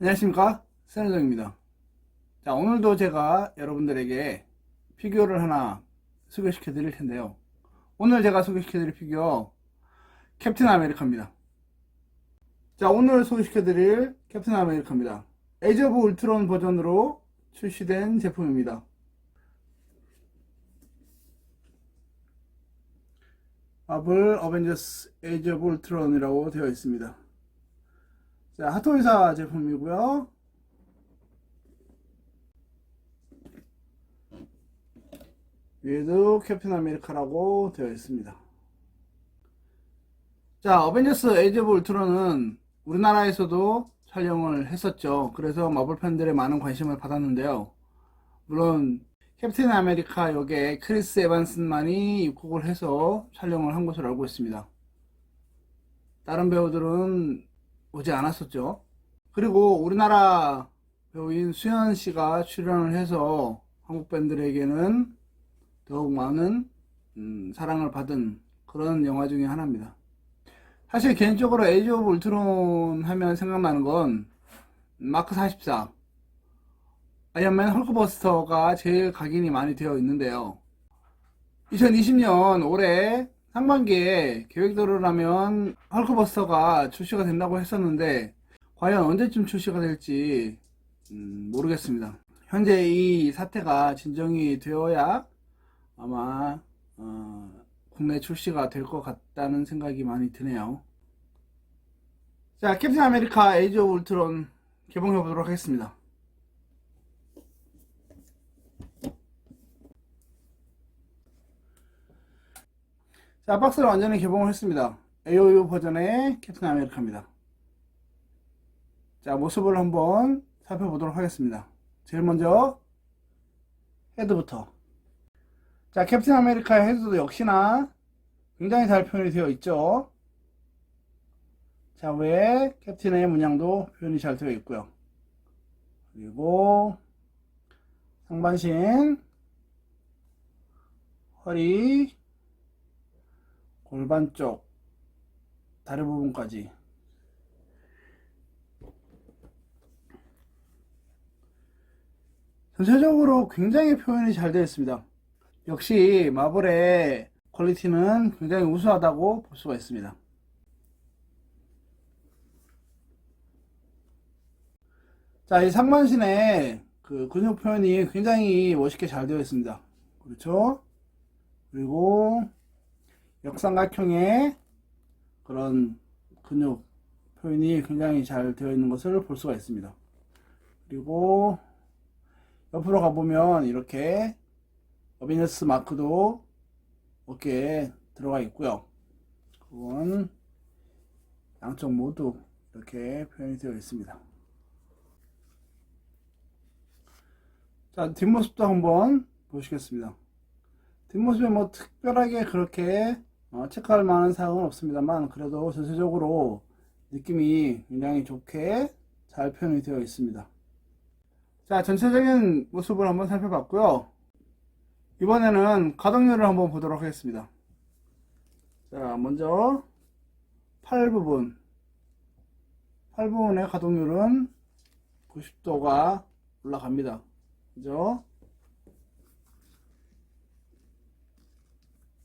안녕하십니까? 세너정입니다. 자 오늘도 제가 여러분들에게 피규어를 하나 소개시켜 드릴 텐데요. 오늘 제가 소개시켜 드릴 피규어 캡틴 아메리카입니다. 자 오늘 소개시켜 드릴 캡틴 아메리카입니다. 에이즈 오브 울트론 버전으로 출시된 제품입니다. 마블 어벤져스 에이즈 오브 울트론이라고 되어 있습니다 자, 핫토이사 제품이고요. 위에도 캡틴 아메리카라고 되어 있습니다. 자, 어벤져스 에이즈 오브 울트론은 우리나라에서도 촬영을 했었죠. 그래서 마블 팬들의 많은 관심을 받았는데요. 물론 캡틴 아메리카 역에 크리스 에반슨만이 입국을 해서 촬영을 한 것으로 알고 있습니다. 다른 배우들은 오지 않았었죠. 그리고 우리나라 배우인 수현 씨가 출연을 해서 한국 팬들에게는 더욱 많은 음, 사랑을 받은 그런 영화 중에 하나입니다. 사실 개인적으로 에이지 오브 울트론 하면 생각나는 건 마크 44 아이언맨 헐크버스터가 제일 각인이 많이 되어 있는데요. 2020년 올해 상반기에 계획대로라면 헐크버스터가 출시가 된다고 했었는데 과연 언제쯤 출시가 될지 음, 모르겠습니다. 현재 이 사태가 진정이 되어야 아마 어, 국내 출시가 될 것 같다는 생각이 많이 드네요. 자, 캡틴 아메리카 에이지 오브 울트론 개봉해 보도록 하겠습니다. 자, 박스를 완전히 개봉을 했습니다. AOU 버전의 캡틴 아메리카입니다. 자, 모습을 한번 살펴보도록 하겠습니다. 제일 먼저 헤드부터. 자, 캡틴 아메리카의 헤드도 역시나 굉장히 잘 표현이 되어 있죠. 자, 외에 캡틴의 문양도 표현이 잘 되어 있고요. 그리고 상반신, 허리, 골반 쪽, 다리 부분까지. 전체적으로 굉장히 표현이 잘 되어 있습니다. 역시 마블의 퀄리티는 굉장히 우수하다고 볼 수가 있습니다. 자, 이 상반신의 그 근육 표현이 굉장히 멋있게 잘 되어 있습니다. 그렇죠? 그리고 역삼각형의 그런 근육 표현이 굉장히 잘 되어 있는 것을 볼 수가 있습니다. 그리고 옆으로 가보면 이렇게 어비너스 마크도 어깨에 들어가 있고요. 그건 양쪽 모두 이렇게 표현이 되어 있습니다. 자, 뒷모습도 한번 보시겠습니다. 뒷모습에 뭐 특별하게 그렇게 어, 체크할 만한 사항은 없습니다만 그래도 전체적으로 느낌이 굉장히 좋게 잘 표현이 되어 있습니다. 자, 전체적인 모습을 한번 살펴봤고요. 이번에는 가동률을 한번 보도록 하겠습니다. 자, 먼저 팔 부분. 팔 부분의 가동률은 90도가 올라갑니다. 그죠?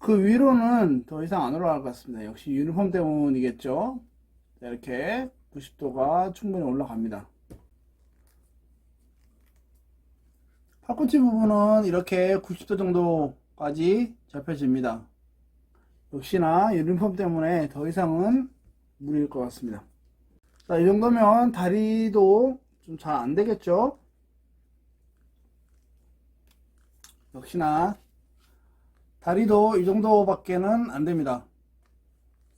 그 위로는 더 이상 안 올라갈 것 같습니다. 역시 유니폼 때문이겠죠? 자, 이렇게 90도가 충분히 올라갑니다. 팔꿈치 부분은 이렇게 90도 정도까지 잡혀집니다. 역시나 유니폼 때문에 더 이상은 무리일 것 같습니다. 자, 이 정도면 다리도 좀 잘 안 되겠죠? 역시나 다리도 이 정도밖에는 안 됩니다.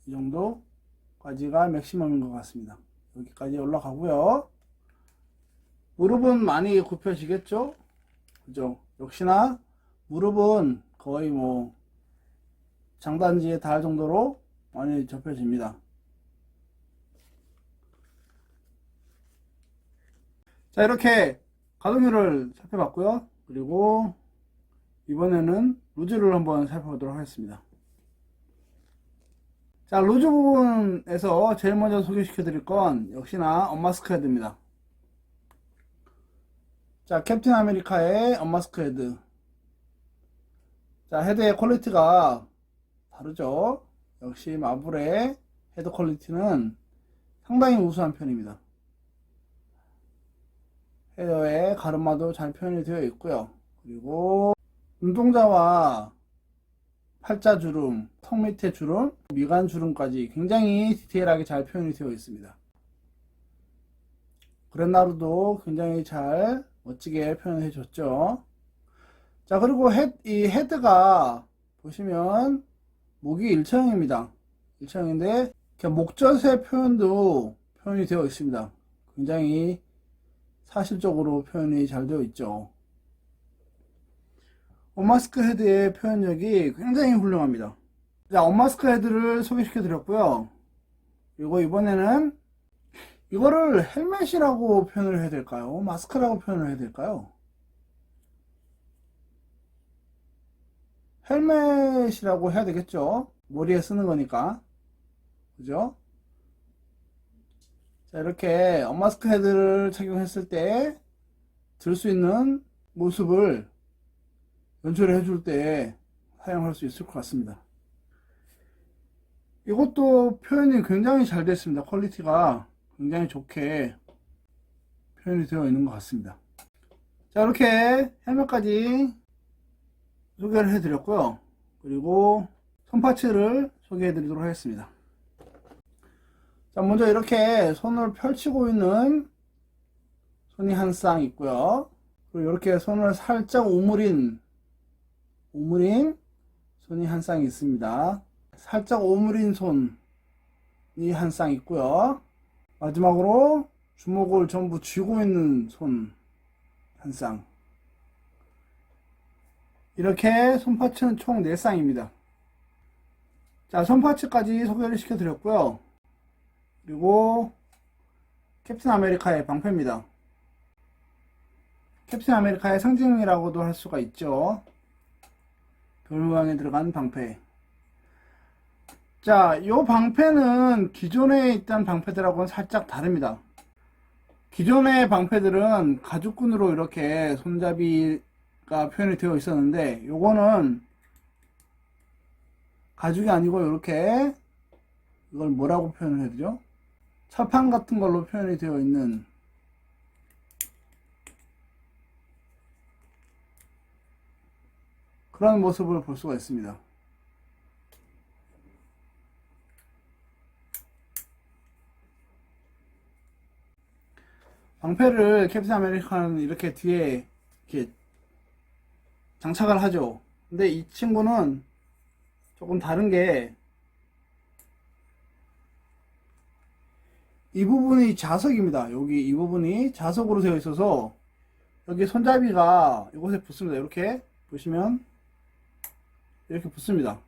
이 정도까지가 맥시멈인 것 같습니다. 여기까지 올라가고요. 무릎은 많이 굽혀지겠죠? 그죠? 역시나 무릎은 거의 뭐 장단지에 닿을 정도로 많이 접혀집니다. 자, 이렇게 가동률을 살펴봤고요. 그리고 이번에는 루즈를 한번 살펴보도록 하겠습니다. 자, 루즈 부분에서 제일 먼저 소개시켜 드릴 건 역시나 언마스크 헤드입니다. 자, 캡틴 아메리카의 언마스크 헤드. 자, 헤드의 퀄리티가 다르죠? 역시 마블의 헤드 퀄리티는 상당히 우수한 편입니다. 헤더의 가르마도 잘 표현이 되어 있고요. 그리고 눈동자와 팔자 주름, 턱 밑에 주름, 미간 주름까지 굉장히 디테일하게 잘 표현이 되어 있습니다. 그랜나루도 굉장히 잘 멋지게 표현해 줬죠. 자, 그리고 헤, 이 헤드가 보시면 목이 일체형입니다. 일체형인데 목젖의 표현도 표현이 되어 있습니다. 굉장히 사실적으로 표현이 잘 되어 있죠. 언마스크 헤드의 표현력이 굉장히 훌륭합니다. 자, 언마스크 헤드를 소개시켜 드렸고요. 그리고 이번에는 이거를 헬멧이라고 표현을 해야 될까요? 마스크라고 표현을 해야 될까요? 헬멧이라고 해야 되겠죠? 머리에 쓰는 거니까. 그죠? 자, 이렇게 언마스크 헤드를 착용했을 때 들 수 있는 모습을 연출해 줄 때 사용할 수 있을 것 같습니다. 이것도 표현이 굉장히 잘 됐습니다. 퀄리티가 굉장히 좋게 표현이 되어 있는 것 같습니다. 자, 이렇게 헬멧까지 소개를 해 드렸고요. 그리고 손파츠를 소개해 드리도록 하겠습니다. 자, 먼저 이렇게 손을 펼치고 있는 손이 한 쌍 있고요. 그리고 이렇게 손을 살짝 오므린, 오므린 손이 한 쌍 있습니다. 살짝 오므린 손이 한 쌍 있고요. 마지막으로 주먹을 전부 쥐고 있는 손 한 쌍. 이렇게 손파츠는 총 4쌍입니다. 자, 손파츠까지 소개를 시켜드렸고요. 그리고 캡틴 아메리카의 방패입니다. 캡틴 아메리카의 상징이라고도 할 수가 있죠. 별모양에 들어간 방패. 자, 이 방패는 기존에 있던 방패들하고는 살짝 다릅니다. 기존의 방패들은 가죽끈으로 이렇게 손잡이가 표현이 되어 있었는데, 요거는 가죽이 아니고 이렇게 이걸 뭐라고 표현을 해야 되죠? 철판 같은 걸로 표현이 되어 있는 그런 모습을 볼 수가 있습니다. 방패를 캡틴 아메리카는 이렇게 뒤에 이렇게 장착을 하죠. 근데 이 친구는 조금 다른 게 이 부분이 자석입니다. 여기 이 부분이 자석으로 되어 있어서 여기 손잡이가 이곳에 붙습니다. 이렇게 보시면 이렇게 붙습니다.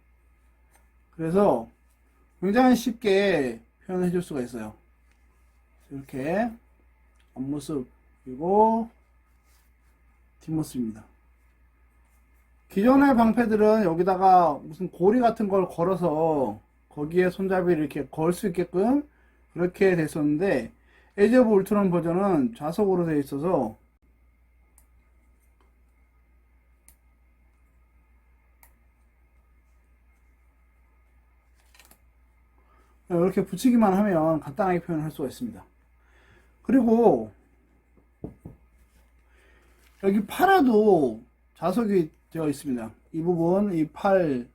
그래서 굉장히 쉽게 표현해 줄 수가 있어요. 이렇게 앞모습 그리고 뒷모습입니다. 기존의 방패들은 여기다가 무슨 고리 같은 걸 걸어서 거기에 손잡이를 이렇게 걸 수 있게끔 그렇게 됐었는데 에지 오브 울트론 버전은 좌석으로 되어 있어서 이렇게 붙이기만 하면 간단하게 표현할 수가 있습니다. 그리고 여기 팔에도 자석이 되어 있습니다. 이 부분, 이 팔,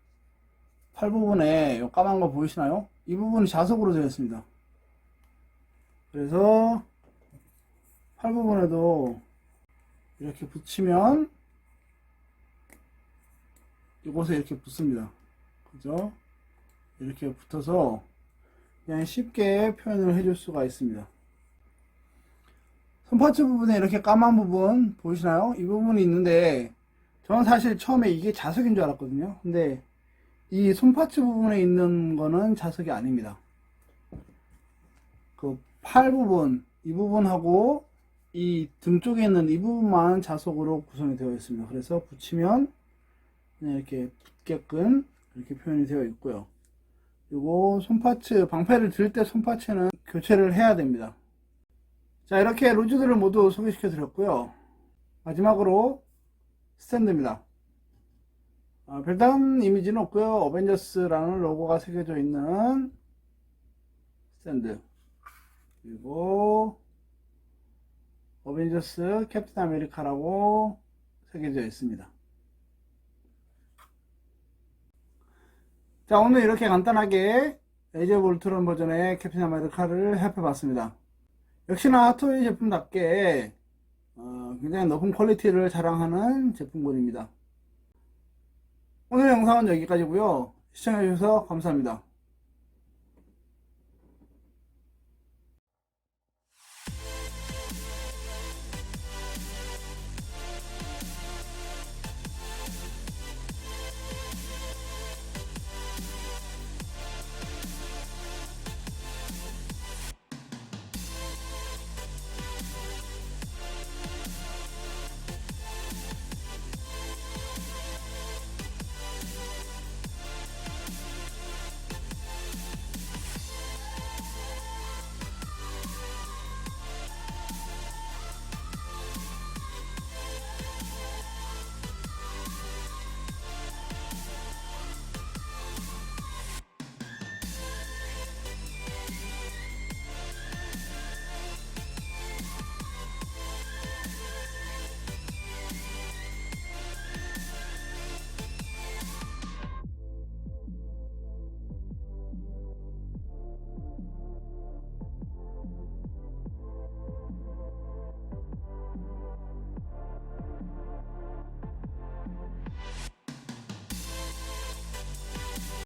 팔 부분에 요 까만 거 보이시나요? 이 부분이 자석으로 되어 있습니다. 그래서 팔 부분에도 이렇게 붙이면 이곳에 이렇게 붙습니다. 그죠? 이렇게 붙어서 그냥 쉽게 표현을 해줄 수가 있습니다. 손파츠 부분에 이렇게 까만 부분 보이시나요? 이 부분이 있는데 저는 사실 처음에 이게 자석인 줄 알았거든요. 근데 이 손파츠 부분에 있는 거는 자석이 아닙니다. 그 팔 부분, 이 부분하고 이 등 쪽에 있는 이 부분만 자석으로 구성이 되어 있습니다. 그래서 붙이면 그냥 이렇게 붙게끔 이렇게 표현이 되어 있고요. 그리고 손파츠, 방패를 들 때 손파츠는 교체를 해야 됩니다. 자, 이렇게 루즈들을 모두 소개시켜 드렸고요. 마지막으로 스탠드입니다. 아, 별다른 이미지는 없고요. 어벤져스라는 로고가 새겨져 있는 스탠드. 그리고 어벤져스 캡틴 아메리카라고 새겨져 있습니다. 자, 오늘 이렇게 간단하게 에이즈 울트론 버전의 캡틴 아메리카를 해봤습니다. 역시나 토이 제품답게 어, 굉장히 높은 퀄리티를 자랑하는 제품군입니다. 오늘 영상은 여기까지고요. 시청해주셔서 감사합니다.